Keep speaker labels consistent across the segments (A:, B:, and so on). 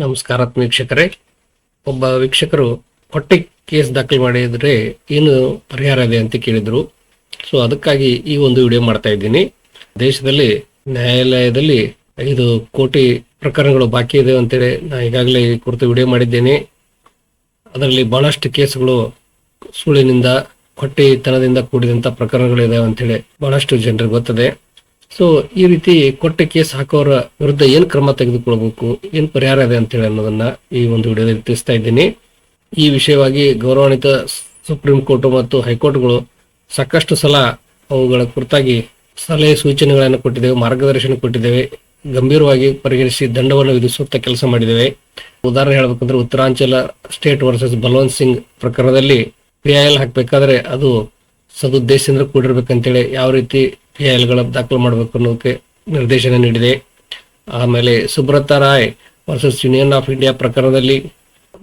A: ನಮಸ್ಕಾರ ವೀಕ್ಷಕರೇ. ಒಬ್ಬ ವೀಕ್ಷಕರು ಹೊಟ್ಟೆ ಕೇಸ್ ದಾಖಲು ಮಾಡಿದ್ರೆ ಏನು ಪರಿಹಾರ ಇದೆ ಅಂತ ಕೇಳಿದ್ರು. ಸೊ ಅದಕ್ಕಾಗಿ ಈ ಒಂದು ವಿಡಿಯೋ ಮಾಡ್ತಾ ಇದ್ದೀನಿ. ದೇಶದಲ್ಲಿ, ನ್ಯಾಯಾಲಯದಲ್ಲಿ ಐದು ಕೋಟಿ ಪ್ರಕರಣಗಳು ಬಾಕಿ ಇದೆ ಅಂತೇಳಿ ನಾ ಈಗಾಗಲೇ ಕುರಿತು ವಿಡಿಯೋ ಮಾಡಿದ್ದೇನೆ. ಅದರಲ್ಲಿ ಬಹಳಷ್ಟು ಕೇಸ್ಗಳು ಸುಳ್ಳಿನಿಂದ, ಹೊಟ್ಟೆತನದಿಂದ ಕೂಡಿದಂತ ಪ್ರಕರಣಗಳಿದಾವೆ ಅಂತೇಳಿ ಬಹಳಷ್ಟು ಜನರಿಗೆ ಗೊತ್ತದೆ. ಸೊ ಈ ರೀತಿ ಕೊಟ್ಟ ಕೇಸ್ ಹಾಕೋರ ವಿರುದ್ಧ ಏನ್ ಕ್ರಮ ತೆಗೆದುಕೊಳ್ಬೇಕು? ಏನ್ ಪರಿಹಾರ ಇದೆ ಅಂತೇಳಿ ಅನ್ನೋದನ್ನ ಈ ಒಂದು ವಿಡಿಯೋದಲ್ಲಿ ತಿಳಿಸ್ತಾ ಇದ್ದೀನಿ. ಈ ವಿಷಯವಾಗಿ ಗೌರವಾನ್ವಿತ ಸುಪ್ರೀಂ ಕೋರ್ಟ್ ಮತ್ತು ಹೈಕೋರ್ಟ್ಗಳು ಸಾಕಷ್ಟು ಸಲ ಅವುಗಳ ಕುರಿತಾಗಿ ಸಲಹೆ ಸೂಚನೆಗಳನ್ನು ಕೊಟ್ಟಿದ್ದೇವೆ, ಮಾರ್ಗದರ್ಶನ ಕೊಟ್ಟಿದ್ದೇವೆ, ಗಂಭೀರವಾಗಿ ಪರಿಗಣಿಸಿ ದಂಡವನ್ನು ವಿಧಿಸುತ್ತ ಕೆಲಸ ಮಾಡಿದ್ದೇವೆ. ಉದಾಹರಣೆ ಹೇಳ್ಬೇಕಂದ್ರೆ ಉತ್ತರಾಂಚಲ ಸ್ಟೇಟ್ ವರ್ಸಸ್ ಬಲವಂತ್ ಸಿಂಗ್ ಪ್ರಕರಣದಲ್ಲಿ ಎಲ್ ಹಾಕ್ಬೇಕಾದ್ರೆ ಅದು ಸದುದ್ದೇಶದಿಂದ ಕೂಡಿರ್ಬೇಕಂತೇಳಿ ಯಾವ ರೀತಿ ಪಿ ಎಲ್ ಎಲ್ಗಳ ದಾಖಲು ಮಾಡಬೇಕು ಅನ್ನೋದಕ್ಕೆ ನಿರ್ದೇಶನ ನೀಡಿದೆ. ಆಮೇಲೆ Subrata Roy versus union of India ಪ್ರಕರಣದಲ್ಲಿ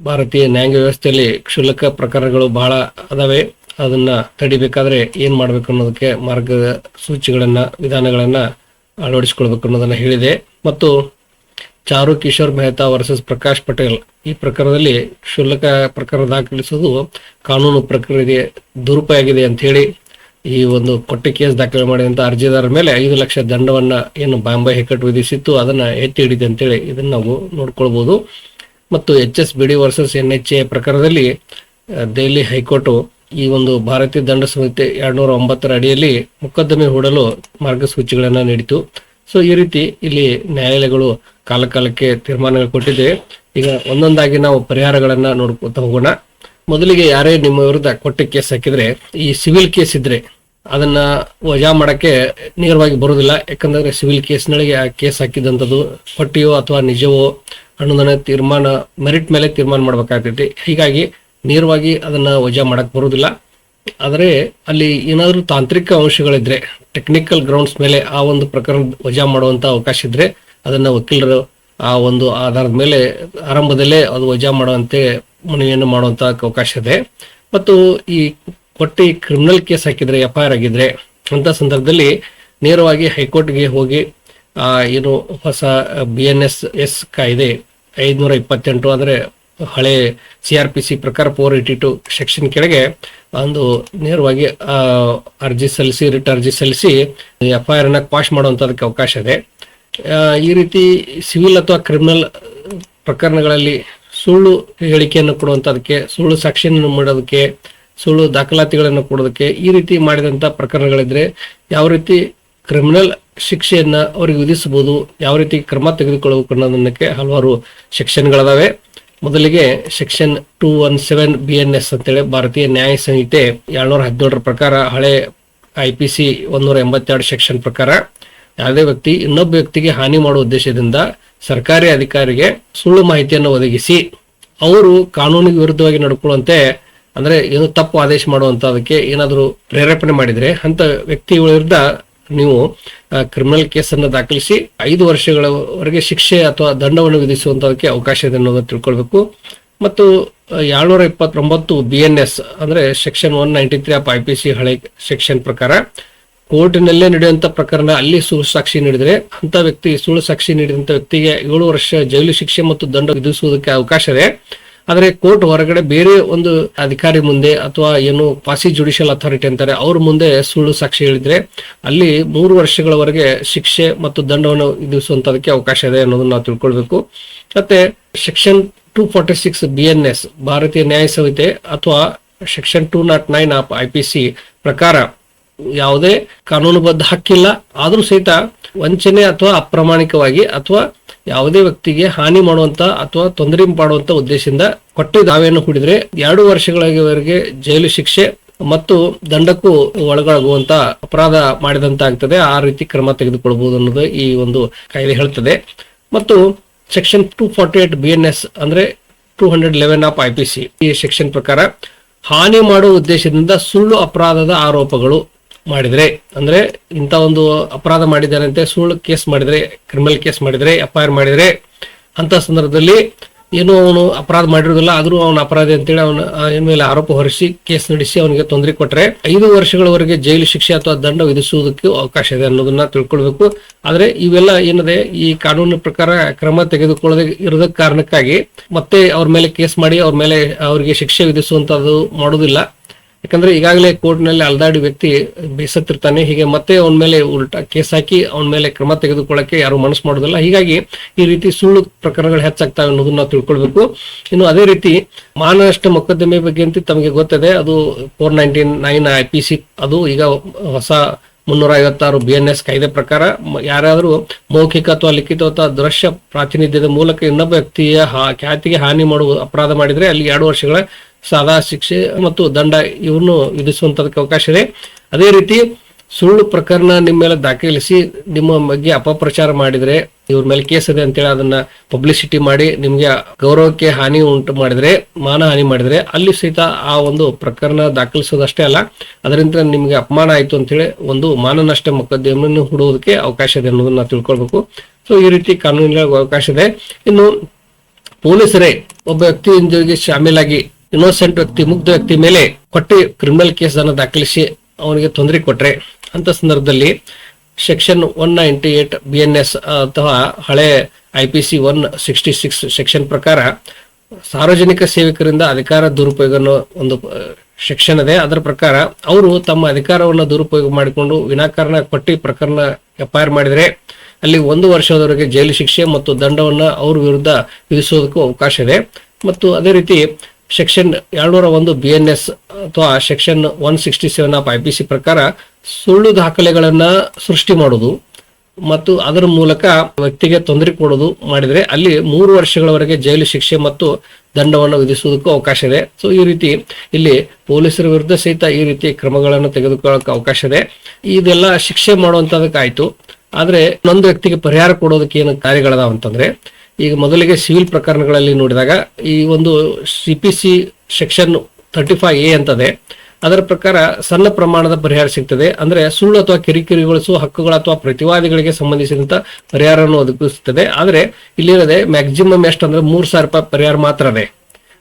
A: ಭಾರತೀಯ ನ್ಯಾಯಾಂಗ ವ್ಯವಸ್ಥೆಯಲ್ಲಿ ಕ್ಷುಲ್ಲಕ ಪ್ರಕರಣಗಳು ಬಹಳ ಅದಾವೆ. ಅದನ್ನ ತಡಿಬೇಕಾದ್ರೆ ಏನ್ ಮಾಡ್ಬೇಕು ಅನ್ನೋದಕ್ಕೆ ಮಾರ್ಗ ಸೂಚಿಗಳನ್ನ, ವಿಧಾನಗಳನ್ನ ಅಳವಡಿಸಿಕೊಳ್ಬೇಕು ಅನ್ನೋದನ್ನ ಹೇಳಿದೆ. ಮತ್ತು ಚಾರು ಕಿಶೋರ್ ಮೆಹ್ತಾ ವರ್ಸಸ್ ಪ್ರಕಾಶ್ ಪಟೇಲ್ ಈ ಪ್ರಕರಣದಲ್ಲಿ ಕ್ಷುಲ್ಲಕ ಪ್ರಕರಣ ದಾಖಲಿಸುವುದು ಕಾನೂನು ಪ್ರಕ್ರಿಯೆಗೆ ದುರುಪಯೋಗಿದೆ ಅಂತ ಹೇಳಿ ಈ ಒಂದು ಕೊಟ್ಟಿ ಕೇಸ್ ದಾಖಲೆ ಮಾಡಿದಂತ ಅರ್ಜಿದಾರರ ಮೇಲೆ ಐದು ಲಕ್ಷ ದಂಡವನ್ನ ಏನು ಬಾಂಬೆ ಹೈಕೋರ್ಟ್ ವಿಧಿಸಿತ್ತು, ಅದನ್ನ ಎತ್ತಿ ಹಿಡಿದೆ ಅಂತೇಳಿ ಇದನ್ನ ನಾವು ನೋಡ್ಕೊಳ್ಬಹುದು ಮತ್ತು H S B D versus N H A ಪ್ರಕರಣದಲ್ಲಿ ದೆಹಲಿ ಹೈಕೋರ್ಟ್ ಈ ಒಂದು ಭಾರತೀಯ ದಂಡ ಸಂಹಿತೆ ಎರಡ್ನೂರ ಒಂಬತ್ತರ ಅಡಿಯಲ್ಲಿ ಮೊಕದ್ದಮೆ ಹೂಡಲು ಮಾರ್ಗಸೂಚಿಗಳನ್ನ ನೀಡಿತು ಸೊ, ಈ ರೀತಿ ಇಲ್ಲಿ ನ್ಯಾಯಾಲಯಗಳು ಕಾಲಕಾಲಕ್ಕೆ ತೀರ್ಮಾನಗಳು ಕೊಟ್ಟಿದೆ. ಈಗ ಒಂದೊಂದಾಗಿ ನಾವು ಪರಿಹಾರಗಳನ್ನ ನೋಡ್ಕೊತ ಹೋಗೋಣ. ಮೊದಲಿಗೆ ಯಾರೇ ನಿಮ್ಮ ವಿರುದ್ಧ ಕೊಟ್ಟ ಕೇಸ್ ಹಾಕಿದ್ರೆ, ಈ ಸಿವಿಲ್ ಕೇಸ್ ಇದ್ರೆ ಅದನ್ನ ವಜಾ ಮಾಡಕ್ಕೆ ನೇರವಾಗಿ ಬರೋದಿಲ್ಲ ಯಾಕಂದ್ರೆ ಸಿವಿಲ್ ಕೇಸ್ನೊಳಗೆ ಆ ಕೇಸ್ ಹಾಕಿದಂಥದ್ದು ಪಟ್ಟಿಯೋ ಅಥವಾ ನಿಜವೋ ಅನ್ನೋದನ್ನ ತೀರ್ಮಾನ ಮೆರಿಟ್ ಮೇಲೆ ತೀರ್ಮಾನ ಮಾಡ್ಬೇಕಾಗ್ತೈತಿ. ಹೀಗಾಗಿ ನೇರವಾಗಿ ಅದನ್ನ ವಜಾ ಮಾಡಕ್ ಬರೋದಿಲ್ಲ ಆದರೆ ಅಲ್ಲಿ ಏನಾದರೂ ತಾಂತ್ರಿಕ ಅಂಶಗಳಿದ್ರೆ ಟೆಕ್ನಿಕಲ್ ಗ್ರೌಂಡ್ಸ್ ಮೇಲೆ ಆ ಒಂದು ಪ್ರಕರಣ ವಜಾ ಮಾಡುವಂತ ಅವಕಾಶ ಇದ್ರೆ ಅದನ್ನ ವಕೀಲರು ಆ ಒಂದು ಆಧಾರದ ಮೇಲೆ ಆರಂಭದಲ್ಲೇ ಅದು ವಜಾ ಮಾಡುವಂತೆ ಮನವಿಯನ್ನು ಮಾಡುವಂತ ಅವಕಾಶ ಇದೆ. ಮತ್ತು ಈ ಕೊಟ್ಟಿ ಕ್ರಿಮಿನಲ್ ಕೇಸ್ ಹಾಕಿದ್ರೆ ಎಫ್ ಐ ಆರ್ ಆಗಿದ್ರೆ, ಅಂತ ಸಂದರ್ಭದಲ್ಲಿ ನೇರವಾಗಿ ಹೈಕೋರ್ಟ್ಗೆ ಹೋಗಿ ಏನು ಹೊಸ ಬಿ ಎನ್ ಎಸ್ ಎಸ್ ಕಾಯ್ದೆ ಐದ್ನೂರ ಇಪ್ಪತ್ತೆಂಟು ಅಂದ್ರೆ ಹಳೆ ಸಿ ಆರ್ ಪಿ ಸಿ ಪ್ರಕಾರ ಫೋರ್ ಏಯ್ಟಿ ಟು ಸೆಕ್ಷನ್ ಕೆಳಗೆ ಒಂದು ನೇರವಾಗಿ ಅರ್ಜಿ ಸಲ್ಲಿಸಿ ರಿಟ್ ಅರ್ಜಿ ಸಲ್ಲಿಸಿ ಎಫ್ ಐ ಆರ್ನ ಕ್ವಾಶ್ ಮಾಡುವಂತದಕ್ಕೆ ಅವಕಾಶ ಇದೆ. ಈ ರೀತಿ ಸಿವಿಲ್ ಅಥವಾ ಕ್ರಿಮಿನಲ್ ಪ್ರಕರಣಗಳಲ್ಲಿ ಸುಳ್ಳು ಹೇಳಿಕೆಯನ್ನು ಕೊಡುವಂತದಕ್ಕೆ ಸುಳ್ಳು ಸಾಕ್ಷಿಯನ್ನು ಮಾಡೋದಕ್ಕೆ ಸುಳ್ಳು ದಾಖಲಾತಿಗಳನ್ನು ಕೊಡೋದಕ್ಕೆ ಈ ರೀತಿ ಮಾಡಿದಂತ ಪ್ರಕರಣಗಳಿದ್ರೆ ಯಾವ ರೀತಿ ಕ್ರಿಮಿನಲ್ ಶಿಕ್ಷೆಯನ್ನ ಅವರಿಗೆ ವಿಧಿಸಬಹುದು, ಯಾವ ರೀತಿ ಕ್ರಮ ತೆಗೆದುಕೊಳ್ಳಬೇಕು ಅನ್ನೋದನ್ನಕ್ಕೆ ಹಲವಾರು ಸೆಕ್ಷನ್ಗಳಿದಾವೆ. ಮೊದಲಿಗೆ section two one seven B N S ಅಂತೇಳಿ ಭಾರತೀಯ ನ್ಯಾಯ ಸಂಹಿತೆ ಏಳ್ನೂರ ಹದಿನೇಳರ ಪ್ರಕಾರ ಹಳೆ ಐ ಪಿ ಸಿ ಒಂದೂರ ಎಂಬತ್ತೆರಡು ಸೆಕ್ಷನ್ ಪ್ರಕಾರ ಯಾವುದೇ ವ್ಯಕ್ತಿ ಇನ್ನೊಬ್ಬ ವ್ಯಕ್ತಿಗೆ ಹಾನಿ ಮಾಡುವ ಉದ್ದೇಶದಿಂದ ಸರ್ಕಾರಿ ಅಧಿಕಾರಿಗೆ ಸುಳ್ಳು ಮಾಹಿತಿಯನ್ನು ಒದಗಿಸಿ ಅವರು ಕಾನೂನಿಗೆ ವಿರುದ್ಧವಾಗಿ ನಡ್ಕೊಳ್ಳುವಂತೆ ಅಂದ್ರೆ ಏನು ತಪ್ಪು ಆದೇಶ ಮಾಡುವಂಥದಕ್ಕೆ ಏನಾದರೂ ಪ್ರೇರೇಪಣೆ ಮಾಡಿದರೆ ಅಂತ ವ್ಯಕ್ತಿಗಳ ವಿರುದ್ಧ ನೀವು ಕ್ರಿಮಿನಲ್ ಕೇಸನ್ನು ದಾಖಲಿಸಿ ಐದು ವರ್ಷಗಳವರೆಗೆ ಶಿಕ್ಷೆ ಅಥವಾ ದಂಡವನ್ನು ವಿಧಿಸುವಂಥದಕ್ಕೆ ಅವಕಾಶ ಇದೆ ಅನ್ನೋದನ್ನು ತಿಳ್ಕೊಳ್ಬೇಕು. ಮತ್ತು ಏಳ್ನೂರ ಇಪ್ಪತ್ತೊಂಬತ್ತು ಬಿ ಎನ್ ಎಸ್ ಅಂದ್ರೆ section one ninety three of I P C ಹಳೆ ಸೆಕ್ಷನ್ ಪ್ರಕಾರ ಕೋರ್ಟಿನಲ್ಲೇ ನಡೆಯುವಂತ ಪ್ರಕರಣ ಅಲ್ಲಿ ಸುಳ್ಳು ಸಾಕ್ಷಿ ನೀಡಿದರೆ ಅಂತ ವ್ಯಕ್ತಿ, ಸುಳ್ಳು ಸಾಕ್ಷಿ ನೀಡಿದಂತ ವ್ಯಕ್ತಿಗೆ ಏಳು ವರ್ಷ ಜೈಲು ಶಿಕ್ಷೆ ಮತ್ತು ದಂಡ ವಿಧಿಸುವುದಕ್ಕೆ ಅವಕಾಶ ಇದೆ. ಆದರೆ ಕೋರ್ಟ್ ಹೊರಗಡೆ ಬೇರೆ ಒಂದು ಅಧಿಕಾರಿ ಮುಂದೆ ಅಥವಾ ಏನು ಪಾಸಿ ಜುಡಿಷಿಯಲ್ ಅಥಾರಿಟಿ ಅಂತಾರೆ, ಅವ್ರ ಮುಂದೆ ಸುಳ್ಳು ಸಾಕ್ಷಿ ಹೇಳಿದ್ರೆ ಅಲ್ಲಿ ಮೂರು ವರ್ಷಗಳವರೆಗೆ ಶಿಕ್ಷೆ ಮತ್ತು ದಂಡವನ್ನು ವಿಧಿಸುವಂತದಕ್ಕೆ ಅವಕಾಶ ಇದೆ ಅನ್ನೋದನ್ನ ನಾವು ತಿಳ್ಕೊಳ್ಬೇಕು. ಮತ್ತೆ section two forty six B N S Bharatiya Nyaya Sanhita ಅಥವಾ section two nought nine of I P C ಪ್ರಕಾರ ಯಾವುದೇ ಕಾನೂನುಬದ್ಧ ಹಕ್ಕಿಲ್ಲ. ಆದರೂ ಸಹಿತ ವಂಚನೆ ಅಥವಾ ಅಪ್ರಾಮಾಣಿಕವಾಗಿ ಅಥವಾ ಯಾವುದೇ ವ್ಯಕ್ತಿಗೆ ಹಾನಿ ಮಾಡುವಂತ ಅಥವಾ ತೊಂದರೆ ಮಾಡುವಂತ ಉದ್ದೇಶದಿಂದ ಕೊಟ್ಟು ದಾವೆಯನ್ನು ಹೂಡಿದ್ರೆ ಎರಡು ವರ್ಷಗಳವರೆಗೆ ಜೈಲು ಶಿಕ್ಷೆ ಮತ್ತು ದಂಡಕ್ಕೂ ಒಳಗಾಗುವಂತ ಅಪರಾಧ ಮಾಡಿದಂತ ಆಗ್ತದೆ ಆ ರೀತಿ ಕ್ರಮ ತೆಗೆದುಕೊಳ್ಳಬಹುದು ಅನ್ನೋದು ಈ ಒಂದು ಕಾಯ್ದೆ ಹೇಳ್ತದೆ. ಮತ್ತು section two forty eight B N S ಅಂದ್ರೆ two hundred eleven of I P C ಈ ಸೆಕ್ಷನ್ ಪ್ರಕಾರ ಹಾನಿ ಮಾಡುವ ಉದ್ದೇಶದಿಂದ ಸುಳ್ಳು ಅಪರಾಧದ ಆರೋಪಗಳು ಮಾಡಿದ್ರೆ, ಅಂದ್ರೆ ಇಂಥ ಒಂದು ಅಪರಾಧ ಮಾಡಿದ್ದಾರಂತೆ, ಸುಳ್ಳು ಕೇಸ್ ಮಾಡಿದ್ರೆ ಕ್ರಿಮಿನಲ್ ಕೇಸ್ ಮಾಡಿದ್ರೆ ಎಫ್ ಐ ಆರ್ ಮಾಡಿದ್ರೆ ಅಂತ ಸಂದರ್ಭದಲ್ಲಿ ಏನು ಅವನು ಅಪರಾಧ ಮಾಡಿರೋದಿಲ್ಲ, ಆದರೂ ಅವನ ಅಪರಾಧಿ ಅಂತೇಳಿ ಅವನ ಏನ್ ಮೇಲೆ ಆರೋಪ ಹೊರಿಸಿ, ಕೇಸ್ ನಡೆಸಿ ಅವನಿಗೆ ತೊಂದರೆ ಕೊಟ್ರೆ, ಐದು ವರ್ಷಗಳವರೆಗೆ ಜೈಲು ಶಿಕ್ಷೆ ಅಥವಾ ದಂಡ ವಿಧಿಸುವುದಕ್ಕೆ ಅವಕಾಶ ಇದೆ ಅನ್ನೋದನ್ನ ತಿಳ್ಕೊಳ್ಬೇಕು. ಆದ್ರೆ ಇವೆಲ್ಲ ಏನಿದೆ, ಈ ಕಾನೂನಿನ ಪ್ರಕಾರ ಕ್ರಮ ತೆಗೆದುಕೊಳ್ಳದೆ ಇರದ ಕಾರಣಕ್ಕಾಗಿ ಮತ್ತೆ ಅವ್ರ ಮೇಲೆ ಕೇಸ್ ಮಾಡಿ, ಅವ್ರ ಮೇಲೆ ಅವರಿಗೆ ಶಿಕ್ಷೆ ವಿಧಿಸುವಂತದ್ದು ಮಾಡೋದಿಲ್ಲ. ಯಾಕಂದ್ರೆ ಈಗಾಗಲೇ ಕೋರ್ಟ್ನಲ್ಲಿ ಅಲ್ದಾಡಿ ವ್ಯಕ್ತಿ ಬೇಸತ್ತಿರ್ತಾನೆ. ಹೀಗೆ ಮತ್ತೆ ಅವನ ಮೇಲೆ ಉಲ್ಟಾ ಕೇಸ್ ಹಾಕಿ ಅವನ ಮೇಲೆ ಕ್ರಮ ತೆಗೆದುಕೊಳ್ಳಕ್ಕೆ ಯಾರು ಮನಸ್ಸು ಮಾಡೋದಿಲ್ಲ. ಹೀಗಾಗಿ ಈ ರೀತಿ ಸುಳ್ಳು ಪ್ರಕರಣಗಳು ಹೆಚ್ಚಾಗ್ತವೆ ಅನ್ನೋದನ್ನ ನಾವು ತಿಳ್ಕೊಳ್ಬೇಕು. ಇನ್ನು ಅದೇ ರೀತಿ ಮಾನನಷ್ಟ ಮೊಕದ್ದಮೆ ಬಗ್ಗೆ ಅಂತ ತಮಗೆ ಗೊತ್ತಿದೆ. ಅದು four nineteen nine I P C ಅದು ಈಗ ಹೊಸ ಮುನ್ನೂರ ಐವತ್ತಾರು ಬಿ ಎನ್ ಎಸ್ ಕಾಯ್ದೆ ಪ್ರಕಾರ ಯಾರಾದರೂ ಮೌಖಿಕ ಅಥವಾ ಲಿಖಿತ ಅಥವಾ ದೃಶ್ಯ ಪ್ರಾತಿನಿಧ್ಯದ ಮೂಲಕ ಇನ್ನೊಬ್ಬ ವ್ಯಕ್ತಿಯ ಖ್ಯಾತಿಗೆ ಹಾನಿ ಮಾಡುವ ಅಪರಾಧ ಮಾಡಿದ್ರೆ ಅಲ್ಲಿ ಎರಡು ವರ್ಷಗಳ ಸಾದಾ ಶಿಕ್ಷೆ ಮತ್ತು ದಂಡ ಇವನ್ನು ವಿಧಿಸುವಂತದಕ್ಕೆ ಅವಕಾಶ ಇದೆ. ಅದೇ ರೀತಿ ಸುಳ್ಳು ಪ್ರಕರಣ ನಿಮ್ಮ ಮೇಲೆ ದಾಖಲಿಸಿ ನಿಮ್ಮ ಬಗ್ಗೆ ಅಪಪ್ರಚಾರ ಮಾಡಿದ್ರೆ, ಇವ್ರ ಮೇಲೆ ಕೇಸ್ ಇದೆ ಅಂತೇಳಿ ಅದನ್ನ ಪಬ್ಲಿಸಿಟಿ ಮಾಡಿ ನಿಮ್ಗೆ ಗೌರವಕ್ಕೆ ಹಾನಿ ಉಂಟು ಮಾಡಿದ್ರೆ ಮಾನಹಾನಿ ಮಾಡಿದ್ರೆ, ಅಲ್ಲಿ ಸಹಿತ ಆ ಒಂದು ಪ್ರಕರಣ ದಾಖಲಿಸೋದಷ್ಟೇ ಅಲ್ಲ, ಅದರಿಂದ ನಿಮ್ಗೆ ಅಪಮಾನ ಆಯ್ತು ಅಂತೇಳಿ ಒಂದು ಮಾನನಷ್ಟ ಮೊಕದ್ದಮೆಯನ್ನು ಹುಡುವುದಕ್ಕೆ ಅವಕಾಶ ಇದೆ ಅನ್ನೋದನ್ನ ತಿಳ್ಕೊಳ್ಬೇಕು. ಸೊ ಈ ರೀತಿ ಕಾನೂನಿನ ಅವಕಾಶ ಇದೆ. ಇನ್ನು ಪೊಲೀಸರೇ, ಒಬ್ಬ ವ್ಯಕ್ತಿ ಶಾಮೀಲಾಗಿ ಇನ್ನೋಸೆಂಟ್ ವ್ಯಕ್ತಿ, ಮುಗ್ಧ ವ್ಯಕ್ತಿ ಮೇಲೆ ಕೊಟ್ಟು ಕ್ರಿಮಿನಲ್ ಕೇಸ್ ಅನ್ನು ದಾಖಲಿಸಿ ಅವನಿಗೆ ತೊಂದರೆ ಕೊಟ್ರೆ. ಅಂತ ಸಂದರ್ಭದಲ್ಲಿ section one ninety eight B N S ಅಥವಾ ಹಳೆ I P C one sixty six section ಪ್ರಕಾರ ಸಾರ್ವಜನಿಕ ಸೇವಕರಿಂದ ಅಧಿಕಾರ ದುರುಪಯೋಗ ಒಂದು ಸೆಕ್ಷನ್ ಇದೆ. ಅದರ ಪ್ರಕಾರ ಅವರು ತಮ್ಮ ಅಧಿಕಾರವನ್ನು ದುರುಪಯೋಗ ಮಾಡಿಕೊಂಡು ವಿನಾಕಾರಣ ಕೊಟ್ಟಿ ಪ್ರಕರಣ ಎಫ್ಐಆರ್ ಮಾಡಿದರೆ ಅಲ್ಲಿ ಒಂದು ವರ್ಷದವರೆಗೆ ಜೈಲು ಶಿಕ್ಷೆ ಮತ್ತು ದಂಡವನ್ನು ಅವ್ರ ವಿರುದ್ಧ ವಿಧಿಸೋದಕ್ಕೂ ಅವಕಾಶ ಇದೆ. ಮತ್ತು ಅದೇ ರೀತಿ ಸೆಕ್ಷನ್ ಎರಡ್ನೂರ ಒಂದು ಬಿ ಎನ್ ಎಸ್ ಅಥವಾ section one sixty seven of I P C ಪ್ರಕಾರ ಸುಳ್ಳು ದಾಖಲೆಗಳನ್ನು ಸೃಷ್ಟಿ ಮಾಡೋದು ಮತ್ತು ಅದರ ಮೂಲಕ ವ್ಯಕ್ತಿಗೆ ತೊಂದರೆ ಕೊಡೋದು ಮಾಡಿದರೆ ಅಲ್ಲಿ ಮೂರು ವರ್ಷಗಳವರೆಗೆ ಜೈಲು ಶಿಕ್ಷೆ ಮತ್ತು ದಂಡವನ್ನು ವಿಧಿಸುವುದಕ್ಕೂ ಅವಕಾಶ ಇದೆ. ಸೊ ಈ ರೀತಿ ಇಲ್ಲಿ ಪೊಲೀಸರ ವಿರುದ್ಧ ಸಹಿತ ಈ ರೀತಿ ಕ್ರಮಗಳನ್ನು ತೆಗೆದುಕೊಳ್ಳೋಕೆ ಅವಕಾಶ ಇದೆ. ಇದೆಲ್ಲ ಶಿಕ್ಷೆ ಮಾಡುವಂಥದಕ್ಕಾಯಿತು ಆದರೆ ಒಂದು ವ್ಯಕ್ತಿಗೆ ಪರಿಹಾರ ಕೊಡೋದಕ್ಕೆ ಏನು ಕಾರ್ಯಗಳದಾವ ಅಂತಂದ್ರೆ ಈಗ ಮೊದಲಿಗೆ ಸಿವಿಲ್ ಪ್ರಕರಣಗಳಲ್ಲಿ ನೋಡಿದಾಗ ಈ ಒಂದು C P C section thirty five A ಅಂತದೆ. ಅದರ ಪ್ರಕಾರ ಸಣ್ಣ ಪ್ರಮಾಣದ ಪರಿಹಾರ ಸಿಗ್ತದೆ. ಅಂದ್ರೆ ಸುಳ್ಳು ಅಥವಾ ಕಿರಿಕಿರಿಗೊಳಿಸುವ ಹಕ್ಕುಗಳು ಅಥವಾ ಪ್ರತಿವಾದಿಗಳಿಗೆ ಸಂಬಂಧಿಸಿದಂತ ಪರಿಹಾರವನ್ನು ಒದಗಿಸುತ್ತದೆ. ಆದ್ರೆ ಇಲ್ಲಿರದೆ ಮ್ಯಾಕ್ಸಿಮಮ್ ಎಷ್ಟು ಅಂದ್ರೆ ಮೂರ್ ಸಾವಿರ ರೂಪಾಯಿ ಪರಿಹಾರ ಮಾತ್ರ ಅದೇ.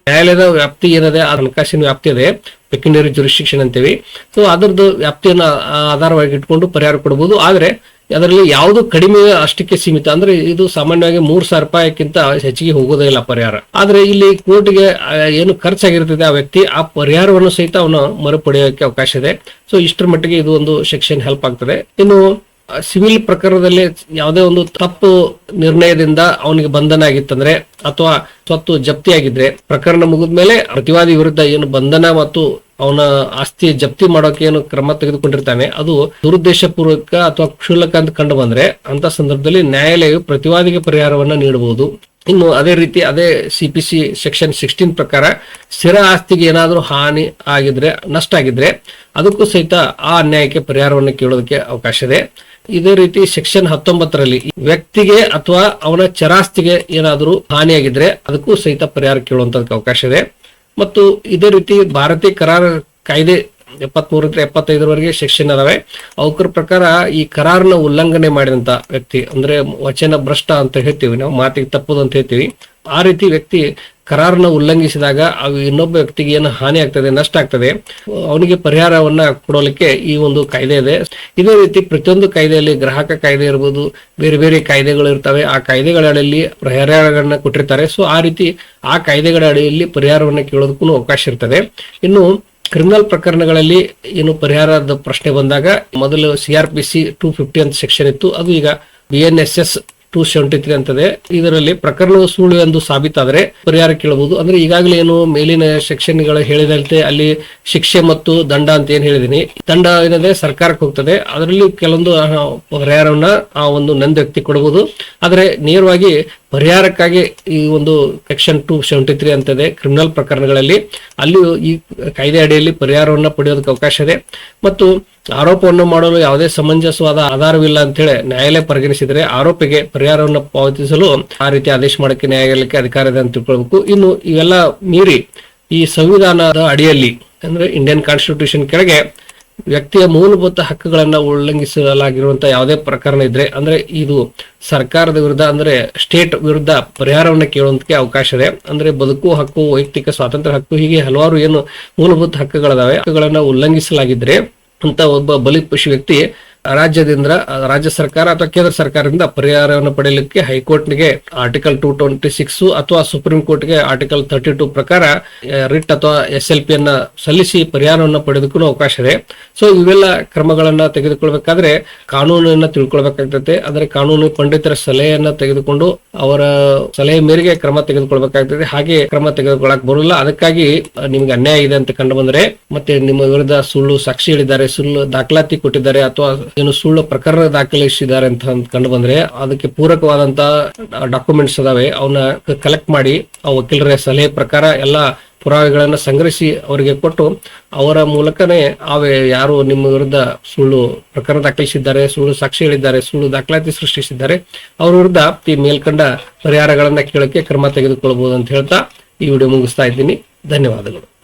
A: ನ್ಯಾಯಾಲಯದ ವ್ಯಾಪ್ತಿ ಏನಿದೆ? ಆ ಹಣಕಾಸಿನ ವ್ಯಾಪ್ತಿ ಇದೆ ಪೆಕ್ಯುನರಿ ಜುರಿಸ್ಟಿಕ್ಷನ್ ಅಂತೀವಿ. ಸೊ ಅದರದ್ದು ವ್ಯಾಪ್ತಿಯನ್ನು ಆಧಾರವಾಗಿ ಇಟ್ಕೊಂಡು ಪರಿಹಾರ ಕೊಡಬಹುದು ಆದ್ರೆ ಅದರಲ್ಲಿ ಯಾವುದು ಕಡಿಮೆ ಅಷ್ಟಕ್ಕೆ ಸೀಮಿತ ಅಂದ್ರೆ ಇದು ಸಾಮಾನ್ಯವಾಗಿ ಮೂರ್ ಸಾವಿರ ರೂಪಾಯಿಕ್ಕಿಂತ ಹೆಚ್ಚಿಗೆ ಹೋಗೋದೇ ಇಲ್ಲ ಪರಿಹಾರ. ಆದ್ರೆ ಇಲ್ಲಿ ಕೋರ್ಟ್ಗೆ ಏನು ಖರ್ಚಾಗಿರ್ತದೆ ಆ ವ್ಯಕ್ತಿ, ಆ ಪರಿಹಾರವನ್ನು ಸಹಿತ ಅವನು ಮರುಪಡೆಯೋಕೆ ಅವಕಾಶ ಇದೆ. ಸೊ ಇಷ್ಟರ ಮಟ್ಟಿಗೆ ಇದು ಒಂದು ಸೆಕ್ಷನ್ ಹೆಲ್ಪ್ ಆಗ್ತದೆ. ಇನ್ನು, ಸಿವಿಲ್ ಪ್ರಕರಣದಲ್ಲಿ ಯಾವುದೇ ಒಂದು ತಪ್ಪು ನಿರ್ಣಯದಿಂದ ಅವನಿಗೆ ಬಂಧನ ಆಗಿತ್ತಂದ್ರೆ, ಅಥವಾ ಸ್ವತ್ತು ಜಪ್ತಿ ಆಗಿದ್ರೆ ಪ್ರಕರಣ ಮುಗಿದ್ಮೇಲೆ ಪ್ರತಿವಾದಿ ವಿರುದ್ಧ ಏನು ಬಂಧನ ಮತ್ತು ಅವನ ಆಸ್ತಿ ಜಪ್ತಿ ಮಾಡೋಕೆ ಏನು ಕ್ರಮ ತೆಗೆದುಕೊಂಡಿರ್ತಾನೆ, ಅದು ದುರುದ್ದೇಶಪೂರ್ವಕ ಅಥವಾ ಕ್ಷುಲ್ಲಕ ಅಂತ ಕಂಡು ಬಂದ್ರೆ ಅಂತ ಸಂದರ್ಭದಲ್ಲಿ ನ್ಯಾಯಾಲಯವು ಪ್ರತಿವಾದಿಗೆ ಪರಿಹಾರವನ್ನ ನೀಡಬಹುದು. ಇನ್ನು ಅದೇ ರೀತಿ ಅದೇ C P C section sixteen ಪ್ರಕಾರ ಸ್ಥಿರ ಆಸ್ತಿಗೆ ಏನಾದರೂ ಹಾನಿ ಆಗಿದ್ರೆ, ನಷ್ಟ ಆಗಿದ್ರೆ ಅದಕ್ಕೂ ಸಹಿತ ಆ ಅನ್ಯಾಯಕ್ಕೆ ಪರಿಹಾರವನ್ನು ಕೇಳೋದಕ್ಕೆ ಅವಕಾಶ ಇದೆ. ಇದೇ ರೀತಿ ಸೆಕ್ಷನ್ ಹತ್ತೊಂಬತ್ತರಲ್ಲಿ ವ್ಯಕ್ತಿಗೆ ಅಥವಾ ಅವನ ಚರಾಸ್ತಿಗೆ ಏನಾದರೂ ಹಾನಿಯಾಗಿದ್ರೆ ಅದಕ್ಕೂ ಸಹಿತ ಪರಿಹಾರ ಕೇಳುವಂತದಕ್ಕೆ ಅವಕಾಶ ಇದೆ. ಮತ್ತು ಇದೇ ರೀತಿ ಭಾರತೀಯ ಕರಾರ ಕಾಯ್ದೆ ಎಪ್ಪತ್ಮೂರರಿಂದ ಎಪ್ಪತ್ತೈದರವರೆಗೆ ಸೆಕ್ಷನ್ ಅದಾವೆ ಅವಕ್ರ ಪ್ರಕಾರ ಈ ಕರಾರನ ಉಲ್ಲಂಘನೆ ಮಾಡಿದಂತ ವ್ಯಕ್ತಿ, ಅಂದ್ರೆ ವಚನ ಭ್ರಷ್ಟ ಅಂತ ಹೇಳ್ತೀವಿ ನಾವು, ಮಾತಿಗೆ ತಪ್ಪದು ಅಂತ ಹೇಳ್ತೀವಿ. ಆ ರೀತಿ ವ್ಯಕ್ತಿ ಕರಾರನ ಉಲ್ಲಂಘಿಸಿದಾಗ ಅವು ಇನ್ನೊಬ್ಬ ವ್ಯಕ್ತಿಗೆ ಏನು ಹಾನಿ ಆಗ್ತದೆ, ನಷ್ಟ ಆಗ್ತದೆ, ಅವನಿಗೆ ಪರಿಹಾರವನ್ನ ಕೊಡೋಲಿಕ್ಕೆ ಈ ಒಂದು ಕಾಯ್ದೆ ಇದೆ. ಇದೇ ರೀತಿ ಪ್ರತಿಯೊಂದು ಕಾಯ್ದೆಯಲ್ಲಿ ಗ್ರಾಹಕ ಕಾಯ್ದೆ ಇರ್ಬೋದು, ಬೇರೆ ಬೇರೆ ಕಾಯ್ದೆಗಳು ಇರ್ತವೆ. ಆ ಕಾಯ್ದೆಗಳ ಅಡಿಯಲ್ಲಿ ಪರಿಹಾರಗಳನ್ನ ಕೊಟ್ಟಿರ್ತಾರೆ. ಸೊ ಆ ರೀತಿ ಆ ಕಾಯ್ದೆಗಳ ಅಡಿಯಲ್ಲಿ ಪರಿಹಾರವನ್ನ ಕೇಳೋದಕ್ಕೂ ಅವಕಾಶ ಇರ್ತದೆ. ಇನ್ನು ಕ್ರಿಮಿನಲ್ ಪ್ರಕರಣಗಳಲ್ಲಿ ಏನು ಪರಿಹಾರದ ಪ್ರಶ್ನೆ ಬಂದಾಗ ಮೊದಲು C R P C two fifty ಅಂತ ಸೆಕ್ಷನ್ ಇತ್ತು. ಅದು ಈಗ B N S S two seventy three ಅಂತದೆ. ಇದರಲ್ಲಿ ಪ್ರಕರಣವು ಸುಳ್ಳು ಎಂದು ಸಾಬೀತಾದರೆ ಪರಿಹಾರ ಕೇಳಬಹುದು. ಅಂದ್ರೆ ಈಗಾಗಲೇ ಏನು ಮೇಲಿನ ಸೆಕ್ಷನ್ಗಳು ಹೇಳಿದಂತೆ ಅಲ್ಲಿ ಶಿಕ್ಷೆ ಮತ್ತು ದಂಡ ಅಂತ ಏನ್ ಹೇಳಿದೀನಿ. ದಂಡ ಏನಂದ್ರೆ ಸರ್ಕಾರಕ್ಕೆ ಹೋಗ್ತದೆ. ಅದರಲ್ಲಿ ಕೆಲವೊಂದು ಪರಿಹಾರವನ್ನ ಆ ಒಂದು ನಂದ ವ್ಯಕ್ತಿ ಕೊಡಬಹುದು ಆದ್ರೆ ನೇರವಾಗಿ ಪರಿಹಾರಕ್ಕಾಗಿ ಈ ಒಂದು ಸೆಕ್ಷನ್ ಟೂ ಸೆವೆಂಟಿ ತ್ರೀ ಅಂತದೆ ಕ್ರಿಮಿನಲ್ ಪ್ರಕರಣಗಳಲ್ಲಿ. ಅಲ್ಲಿ ಈ ಕಾಯ್ದೆ ಅಡಿಯಲ್ಲಿ ಪರಿಹಾರವನ್ನು ಪಡೆಯೋದಕ್ಕೆ ಅವಕಾಶ ಇದೆ. ಮತ್ತು ಆರೋಪವನ್ನು ಮಾಡಲು ಯಾವುದೇ ಸಮಂಜಸವಾದ ಆಧಾರವಿಲ್ಲ ಅಂತೇಳಿ ನ್ಯಾಯಾಲಯ ಪರಿಗಣಿಸಿದರೆ ಆರೋಪಿಗೆ ಪರಿಹಾರವನ್ನು ಪಾವತಿಸಲು ಆ ರೀತಿ ಆದೇಶ ಮಾಡಕ್ಕೆ ನ್ಯಾಯಾಲಯಕ್ಕೆ ಅಧಿಕಾರ ಇದೆ ಅಂತ ತಿಳ್ಕೊಳ್ಬೇಕು. ಇನ್ನು ಇವೆಲ್ಲ ಮೀರಿ ಈ ಸಂವಿಧಾನದ ಅಡಿಯಲ್ಲಿ ಅಂದ್ರೆ ಇಂಡಿಯನ್ ಕಾನ್ಸ್ಟಿಟ್ಯೂಷನ್ ಕೆಳಗೆ ವ್ಯಕ್ತಿಯ ಮೂಲಭೂತ ಹಕ್ಕುಗಳನ್ನ ಉಲ್ಲಂಘಿಸಲಾಗಿರುವಂತಹ ಯಾವುದೇ ಪ್ರಕರಣ ಇದ್ರೆ, ಅಂದ್ರೆ ಇದು ಸರ್ಕಾರದ ವಿರುದ್ಧ, ಅಂದ್ರೆ ಸ್ಟೇಟ್ ವಿರುದ್ಧ ಪರಿಹಾರವನ್ನ ಕೇಳುವಂತಕ್ಕೆ ಅವಕಾಶ ಇದೆ. ಅಂದ್ರೆ ಬದುಕು ಹಕ್ಕು, ವೈಯಕ್ತಿಕ ಸ್ವಾತಂತ್ರ್ಯ ಹಕ್ಕು, ಹೀಗೆ ಹಲವಾರು ಏನು ಮೂಲಭೂತ ಹಕ್ಕುಗಳಿದಾವೆ. ಹಕ್ಕುಗಳನ್ನ ಉಲ್ಲಂಘಿಸಲಾಗಿದ್ರೆ ಅಂತ ಒಬ್ಬ ಬಲಿಪಶು ವ್ಯಕ್ತಿ ರಾಜ್ಯದಿಂದ, ರಾಜ್ಯ ಸರ್ಕಾರ ಅಥವಾ ಕೇಂದ್ರ ಸರ್ಕಾರದಿಂದ ಪರಿಹಾರವನ್ನು ಪಡೆಯಲಿಕ್ಕೆ ಹೈಕೋರ್ಟ್ಗೆ ಆರ್ಟಿಕಲ್ ಟೂ ಟ್ವೆಂಟಿ ಸಿಕ್ಸ್ ಅಥವಾ ಸುಪ್ರೀಂ ಕೋರ್ಟ್ಗೆ ಆರ್ಟಿಕಲ್ ತರ್ಟಿ ಟೂ ಪ್ರಕಾರ ರಿಟ್ ಅಥವಾ ಎಸ್ ಎಲ್ ಪಿ ಅನ್ನ ಸಲ್ಲಿಸಿ ಪರಿಹಾರವನ್ನು ಪಡೆದುಕೊಳ್ಳೋ ಅವಕಾಶ ಇದೆ. ಸೊ ಇವೆಲ್ಲ ಕ್ರಮಗಳನ್ನ ತೆಗೆದುಕೊಳ್ಬೇಕಾದ್ರೆ ಕಾನೂನನ್ನ ತಿಳ್ಕೊಳ್ಬೇಕಾಗ್ತದೆ ಅಂದ್ರೆ ಕಾನೂನು ಪಂಡಿತರ ಸಲಹೆಯನ್ನ ತೆಗೆದುಕೊಂಡು ಅವರ ಸಲಹೆ ಮೇರೆಗೆ ಕ್ರಮ ತೆಗೆದುಕೊಳ್ಬೇಕಾಗ್ತದೆ ಹಾಗೆ ಕ್ರಮ ತೆಗೆದುಕೊಳ್ಳಕ್ ಬರೋಲ್ಲ ಅದಕ್ಕಾಗಿ ನಿಮ್ಗೆ ಅನ್ಯಾಯ ಇದೆ ಅಂತ ಕಂಡು ಬಂದ್ರೆ, ಮತ್ತೆ ನಿಮ್ಮ ವಿರುದ್ಧ ಸುಳ್ಳು ಸಾಕ್ಷಿ ಹೇಳಿದ್ದಾರೆ, ಸುಳ್ಳು ದಾಖಲಾತಿ ಕೊಟ್ಟಿದ್ದಾರೆ ಅಥವಾ ಏನು ಸುಳ್ಳು ಪ್ರಕರಣ ದಾಖಲಿಸಿದ್ದಾರೆ ಅಂತ ಕಂಡು ಬಂದ್ರೆ ಅದಕ್ಕೆ ಪೂರಕವಾದಂತ ಡಾಕ್ಯುಮೆಂಟ್ಸ್ ಅದಾವೆ. ಅವನ್ನ ಕಲೆಕ್ಟ್ ಮಾಡಿ ಆ ವಕೀಲರ ಸಲಹೆ ಪ್ರಕಾರ ಎಲ್ಲ ಪುರಾವೆಗಳನ್ನ ಸಂಗ್ರಹಿಸಿ ಅವರಿಗೆ ಕೊಟ್ಟು ಅವರ ಮೂಲಕನೇ ಅವೇ ಯಾರು ನಿಮ್ಮ ವಿರುದ್ಧ ಸುಳ್ಳು ಪ್ರಕರಣ ದಾಖಲಿಸಿದ್ದಾರೆ, ಸುಳ್ಳು ಸಾಕ್ಷಿ ಹೇಳಿದ್ದಾರೆ, ಸುಳ್ಳು ದಾಖಲಾತಿ ಸೃಷ್ಟಿಸಿದ್ದಾರೆ, ಅವ್ರ ವಿರುದ್ಧ ಈ ಮೇಲ್ಕಂಡ ಪರಿಹಾರಗಳನ್ನ ಕೇಳಕ್ಕೆ ಕ್ರಮ ತೆಗೆದುಕೊಳ್ಳಬಹುದು ಅಂತ ಹೇಳ್ತಾ ಈ ವಿಡಿಯೋ ಮುಗಿಸ್ತಾ ಇದ್ದೀನಿ. ಧನ್ಯವಾದಗಳು.